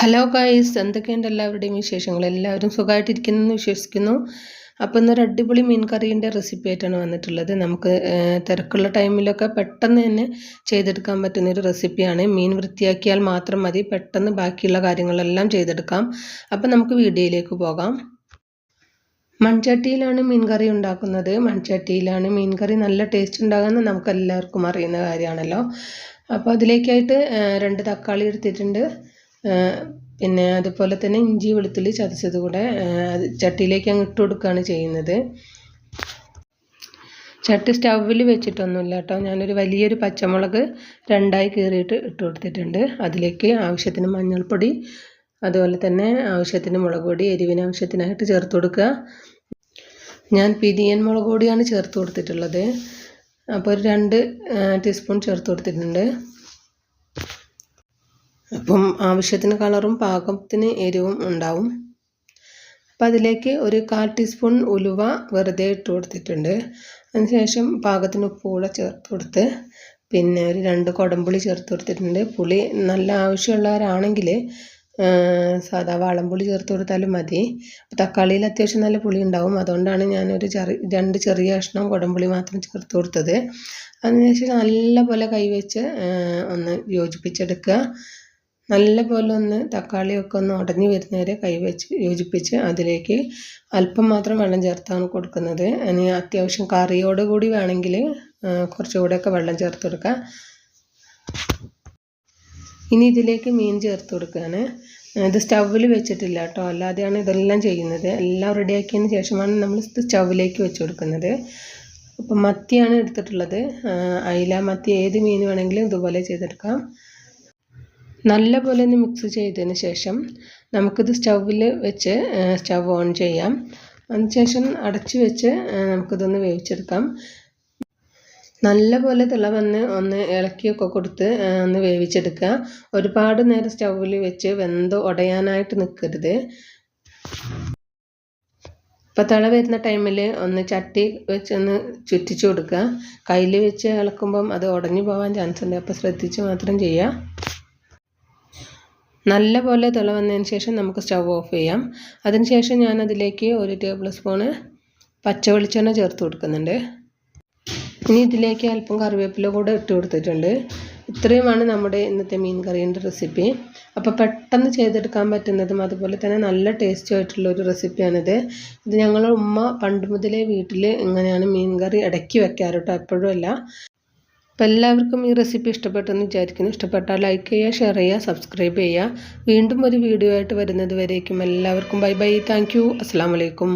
Hello guys എന്തൊക്കെയുണ്ട് എല്ലാവരുടെയും വിശേഷങ്ങൾ? എല്ലാവരും സുഖമായിട്ടിരിക്കുന്നു എന്ന് വിശ്വസിക്കുന്നു. അപ്പോൾ ഇന്നൊരു അടിപൊളി മീൻ കറീന്റെ റെസിപ്പി ആയിട്ടാണ് വന്നിട്ടുള്ളത്. നമുക്ക് തിരക്കുള്ള ടൈമിലൊക്കെ പെട്ടെന്ന് തന്നെ ചെയ്തെടുക്കാൻ പറ്റുന്ന ഒരു റെസിപ്പിയാണ് മീൻ വൃത്തിയാക്കിയാൽ മാത്രം മതി. പെട്ടെന്ന് ബാക്കിയുള്ള കാര്യങ്ങളെല്ലാം ചെയ്തെടുക്കാം. അപ്പോൾ നമുക്ക് വീഡിയോയിലേക്ക് പോകാം. മൺചട്ടിയിലാണ് മീൻ കറി ഉണ്ടാക്കുന്നത്. മൺചട്ടിയിലാണ് മീൻ കറി നല്ല ടേസ്റ്റ് ഉണ്ടാകുമെന്ന് നമുക്ക് എല്ലാവർക്കും അറിയുന്ന കാര്യമാണല്ലോ. അപ്പോൾ അതിലേക്കായിട്ട് രണ്ട് തക്കാളി എടുത്തിട്ടുണ്ട്. പിന്നെ അതുപോലെ തന്നെ ഇഞ്ചി വെളുത്തുള്ളി ചതച്ചത് കൂടെ ചട്ടിയിലേക്ക് അങ്ങ് ഇട്ട് കൊടുക്കുകയാണ് ചെയ്യുന്നത്. ചട്ടി സ്റ്റൗവിൽ വെച്ചിട്ടൊന്നുമില്ല കേട്ടോ. ഞാനൊരു വലിയൊരു പച്ചമുളക് രണ്ടായി കീറിയിട്ട് ഇട്ട് കൊടുത്തിട്ടുണ്ട്. അതിലേക്ക് ആവശ്യത്തിന് മഞ്ഞൾപ്പൊടി അതുപോലെ തന്നെ ആവശ്യത്തിന് മുളക് പൊടി എരിവിന് ആവശ്യത്തിനായിട്ട് ചേർത്ത് കൊടുക്കുക. ഞാൻ പിരിയൻ മുളക് പൊടിയാണ് ചേർത്ത് കൊടുത്തിട്ടുള്ളത്. അപ്പോൾ ഒരു രണ്ട് ടീസ്പൂൺ ചേർത്ത് കൊടുത്തിട്ടുണ്ട്. അപ്പം ആവശ്യത്തിന് കളറും പാകത്തിന് എരിവും ഉണ്ടാവും. അപ്പം അതിലേക്ക് ഒരു കാൽ ടീസ്പൂൺ ഉലുവ വെറുതെ ഇട്ട് കൊടുത്തിട്ടുണ്ട്. അതിനുശേഷം പാകത്തിന് ഉപ്പ് കൂടെ ചേർത്ത് കൊടുത്ത് പിന്നെ ഒരു രണ്ട് കുടംപുളി ചേർത്ത് കൊടുത്തിട്ടുണ്ട്. പുളി നല്ല ആവശ്യമുള്ളവരാണെങ്കിൽ സാധാ വാളംപുളി ചേർത്ത് കൊടുത്താലും മതി. തക്കാളിയിൽ അത്യാവശ്യം നല്ല പുളി ഉണ്ടാവും. അതുകൊണ്ടാണ് ഞാനൊരു ചെറിയ രണ്ട് ചെറിയ കഷ്ണം കുടംപുളി മാത്രം ചേർത്ത് കൊടുത്തത്. അതിനുശേഷം നല്ലപോലെ കൈവച്ച് ഒന്ന് യോജിപ്പിച്ചെടുക്കുക. നല്ല പോലെ ഒന്ന് തക്കാളിയൊക്കെ ഒന്ന് ഉടഞ്ഞു വരുന്നവരെ കൈവച്ച് യോജിപ്പിച്ച് അതിലേക്ക് അല്പം മാത്രം വെള്ളം ചേർത്താണ് കൊടുക്കുന്നത്. ഇനി അത്യാവശ്യം കറിയോട് കൂടി വേണമെങ്കിൽ കുറച്ചുകൂടെയൊക്കെ വെള്ളം ചേർത്ത് കൊടുക്കുക ഇനി ഇതിലേക്ക് മീൻ ചേർത്ത് കൊടുക്കുകയാണ്. ഇത് സ്റ്റൗവിൽ വെച്ചിട്ടില്ല കേട്ടോ. അല്ലാതെയാണ് ഇതെല്ലാം ചെയ്യുന്നത്. എല്ലാം റെഡിയാക്കിയതിന് ശേഷമാണ് നമ്മൾ ഇത് സ്റ്റൗവിലേക്ക് വെച്ച് കൊടുക്കുന്നത്. അപ്പം മത്തിയാണ് എടുത്തിട്ടുള്ളത്. അയില മത്തി ഏത് മീൻ വേണമെങ്കിലും ഇതുപോലെ ചെയ്തെടുക്കാം. നല്ല പോലെ ഒന്ന് മിക്സ് ചെയ്തതിന് ശേഷം നമുക്കിത് സ്റ്റൗവിൽ വെച്ച് സ്റ്റവ് ഓൺ ചെയ്യാം. അതിനുശേഷം അടച്ചു വെച്ച് നമുക്കിതൊന്ന് വേവിച്ചെടുക്കാം. നല്ല പോലെ തിള വന്ന് ഒന്ന് ഇളക്കിയൊക്കെ കൊടുത്ത് ഒന്ന് വേവിച്ചെടുക്കുക. ഒരുപാട് നേരം സ്റ്റൗവിൽ വെച്ച് വെന്ത് ഉടയാനായിട്ട് നിൽക്കരുത് ഇപ്പോൾ തിള വരുന്ന ടൈമിൽ ഒന്ന് ചട്ടി വെച്ച് ഒന്ന് ചുറ്റിച്ചു കൊടുക്കുക. കയ്യിൽ വെച്ച് ഇളക്കുമ്പം അത് ഉടഞ്ഞു പോകാൻ ചാൻസ് ഉണ്ട്. അപ്പോൾ ശ്രദ്ധിച്ച് മാത്രം ചെയ്യുക. നല്ല പോലെ തിള വന്നതിന് ശേഷം നമുക്ക് സ്റ്റവ് ഓഫ് ചെയ്യാം. അതിനുശേഷം ഞാൻ അതിലേക്ക് ഒരു ടേബിൾ സ്പൂണ് പച്ച വെളിച്ചെണ്ണ ചേർത്ത് കൊടുക്കുന്നുണ്ട്. ഇനി ഇതിലേക്ക് അല്പം കറിവേപ്പില കൂടെ ഇട്ട് കൊടുത്തിട്ടുണ്ട്. ഇത്രയുമാണ് നമ്മുടെ ഇന്നത്തെ മീൻ കറിയുടെ റെസിപ്പി. അപ്പോൾ പെട്ടെന്ന് ചെയ്തെടുക്കാൻ പറ്റുന്നതും അതുപോലെ തന്നെ നല്ല ടേസ്റ്റി ആയിട്ടുള്ള ഒരു റെസിപ്പിയാണിത്. ഇത് ഞങ്ങളുടെ ഉമ്മ പണ്ട് മുതലേ വീട്ടിൽ ഇങ്ങനെയാണ് മീൻ കറി ഇടയ്ക്ക് വെക്കാറ് കേട്ടോ എപ്പോഴും അല്ല. അപ്പോൾ എല്ലാവർക്കും ഈ റെസിപ്പി ഇഷ്ടപ്പെട്ടെന്ന് വിചാരിക്കുന്നു. ഇഷ്ടപ്പെട്ടാൽ ലൈക്ക് ചെയ്യുക ഷെയർ ചെയ്യുക സബ്സ്ക്രൈബ് ചെയ്യുക. വീണ്ടും ഒരു വീഡിയോ ആയിട്ട് വരുന്നത് വരേക്കും എല്ലാവർക്കും. ബൈ ബൈ താങ്ക് യു അസ്സാം വലൈക്കും